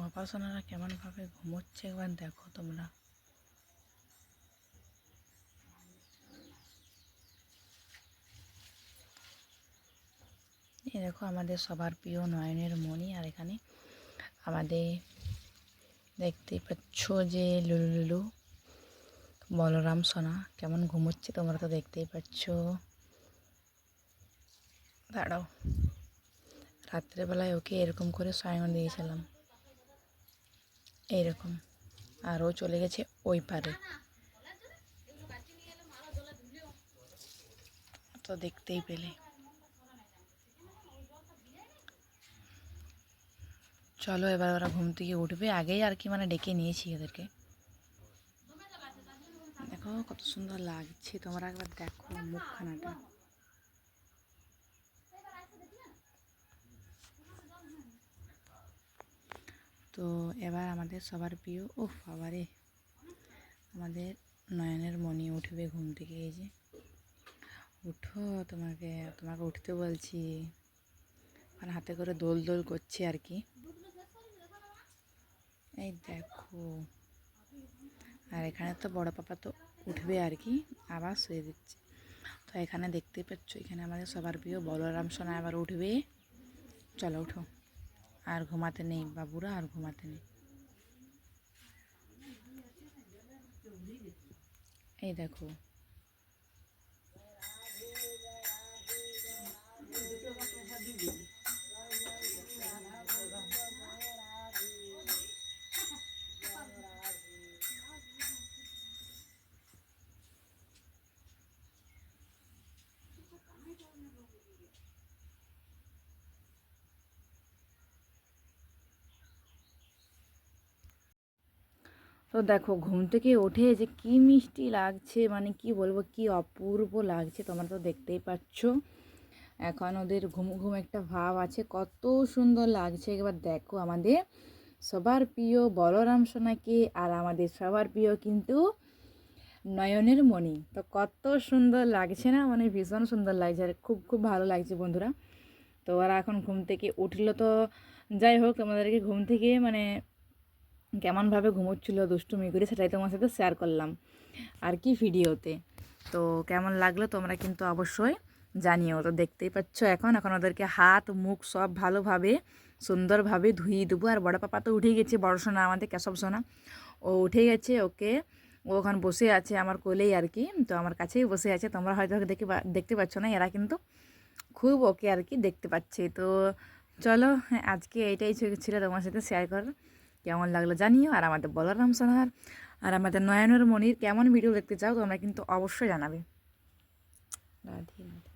গোপাল সোনারা কেমনভাবে ঘুমোচ্ছে একবার দেখো তোমরা। এই দেখো আমাদের সবার প্রিয় নয়নের মণি, আর এখানে আমাদের দেখতেই পাচ্ছ যে লুলু লুলু বলরাম সোনা, কেমন ঘুমোচ্ছে তোমরা তো দেখতেই পাচ্ছ। দাঁড়াও, রাত্রেবেলায় ওকে এরকম করে শয়ন দিয়েছিলাম। এইরকম। আর ও চলে গেছে ওই পারে। তো দেখতেই পেলে। চলো এবার ওরা ঘুম থেকে উঠবে। আগেই আর কি মানে ডেকে নিয়েছি ওদেরকে। দেখো কত সুন্দর লাগছে। তোমরা একবার দেখো মুখখানাটা। তো এবার আমাদের সবার প্রিয় ও বাবারে, আমাদের নয়নের মণি উঠবে ঘুম থেকে, এই যে। উঠো, তোমাকে তোমাকে উঠতে বলছি। মানে হাতে করে দোল দোল করছে আর কি। এই দেখো। আর এখানে তো বড় পাপা তো উঠবে আর কি, আবার শুয়ে দিচ্ছে। তো এখানে দেখতে পাচ্ছ, এখানে আমাদের সবার প্রিয় বলরাম সোনা আবার উঠবে। চলো, উঠো। আর ঘুমাতে নেই বাবুরা আর ঘুমাতে নেই। এই দেখো। তো দেখো, ঘুম থেকে উঠে যে কি মিষ্টি লাগছে মানে কি বলব, কি অপূর্ব লাগছে, তোমরা তো দেখতেই পাচ্ছ এখন ওদের ঘুম ঘুম একটা ভাব আছে, কত সুন্দর লাগছে। একবার দেখো আমাদের সবার প্রিয় বলরাম সোনাকে আর আমাদের সবার প্রিয় কিন্তু নয়নের মণি। তো কত সুন্দর লাগছে না মানে ভীষণ সুন্দর লাগছে আর খুব খুব ভালো লাগছে বন্ধুরা। তো ওরা এখন ঘুম থেকে উঠল তো যাই হোক, তোমাদেরকে ঘুম থেকে মানে কেমনভাবে ঘুমোচ্ছিল দুষ্টুমি করে সেটাই তোমার সাথে শেয়ার করলাম। আর কি ভিডিওতে? তো কেমন লাগল তোমরা কিন্তু অবশ্যই জানিও। তো দেখতেই পাচ্ছ এখন এখন ওদেরকে হাত মুখ সব ভালোভাবে সুন্দরভাবে ধুয়ে দেবো। আর বড় পাপা তো উঠে গেছে বড় সোনা আমাদের কেশব সোনা। ও উঠে গেছে ওকে ও ওখানে বসে আছে আমার কোলেই আর কি। তো আমার কাছেই বসে আছে তোমরা হয়তো দেখে দেখতে পাচ্ছ না এরা কিন্তু খুব ওকে আর কি দেখতে পাচ্ছে। তো চলো হ্যাঁ, আজকে এইটাই ছিল- ছিল তোমার সাথে শেয়ার করার। কেমন লাগল জানিও, আর আমাদের বলরাম সোনার আর আমাদের নয়নের মনির কেমন ভিডিও দেখতে চাও তোমরা কিন্তু অবশ্যই জানাবে। রাধে রাধে।